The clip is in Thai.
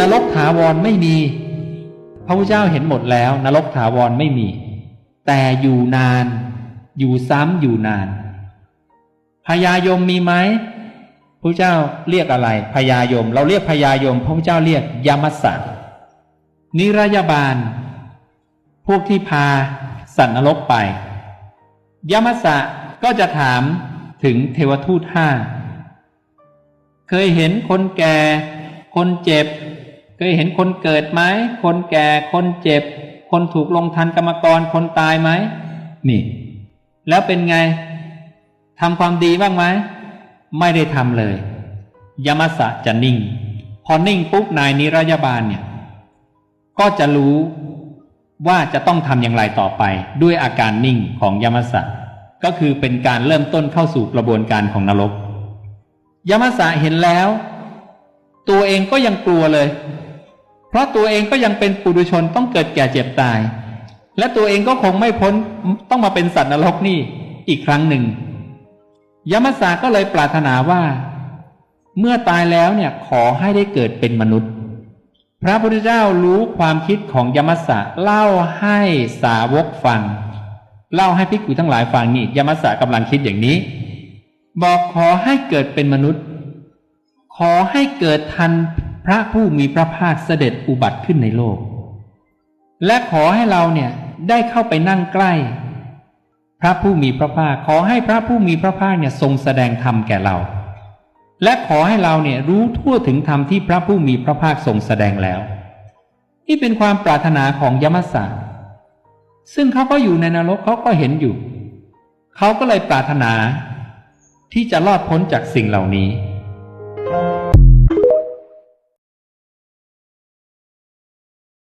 นรกถาวรไม่มี พระพุทธเจ้าเห็นหมดแล้ว นรกถาวรไม่มี แต่อยู่นาน อยู่ซ้ำอยู่นานพญายมมีไหมพระเจ้าเรียกอะไรพญายม เราเรียกพญายม พระพุทธเจ้าเรียกยมัสสะนิรยาบาล พวกที่พาสัตว์นรกไปยมัสสะก็จะถามถึงเทวทูตห้าเคยเห็นคนแก่ คนเจ็บ เคยเห็นคนเกิดไหม คนแก่ คนเจ็บ คนถูกลงทันกรรมกร คนตายไหม นี่ แล้วเป็นไง ทำความดีบ้างไหม ไม่ได้ทำเลย ยมัสะจะนิ่ง พอนิ่งปุ๊บนายนิรยาบาลเนี่ย ก็จะรู้ว่าจะต้องทำอย่างไรต่อไป ด้วยอาการนิ่งของยมัสะ ก็คือเป็นการเริ่มต้นเข้าสู่กระบวนการของนรก ยมัสสะเห็นแล้ว ตัวเองก็ยังกลัวเลย เพราะตัวเองก็ยังเป็นปุถุชนต้องเกิดแก่เจ็บตาย และตัวเองก็คงไม่พ้นต้องมาเป็นสัตว์นรกนี่อีกครั้งหนึ่ง ยมัสสะก็เลยปรารถนาว่า เมื่อตายแล้วเนี่ยขอให้ได้เกิดเป็นมนุษย์ พระพุทธเจ้ารู้ความคิดของยมัสสะเล่าให้สาวกฟัง เล่าให้ภิกุทั้งหลายฟังนี่ยมัสสะกำลังคิดอย่างนี้ บอกขอให้เกิดเป็นมนุษย์ ขอให้เกิดทันพ พระผู้มีพระภาคเสด็จอุบัติขึ้นในโลก และขอให้เราเนี่ยได้เข้าไปนั่งใกล้ พระผู้มีพระภาคขอให้พระผู้มีพระภาคเนี่ยทรงแสดงธรรมแก่เรา และขอให้เราเนี่ยรู้ทั่วถึงธรรมที่พระผู้มีพระภาคทรงแสดงแล้วนี่เป็นความปรารถนาของยมสาซึ่งเขาก็อยู่ในนรกเขาก็เห็นอยู่ เขาก็เลยปรารถนาที่จะรอดพ้นจากสิ่งเหล่านี้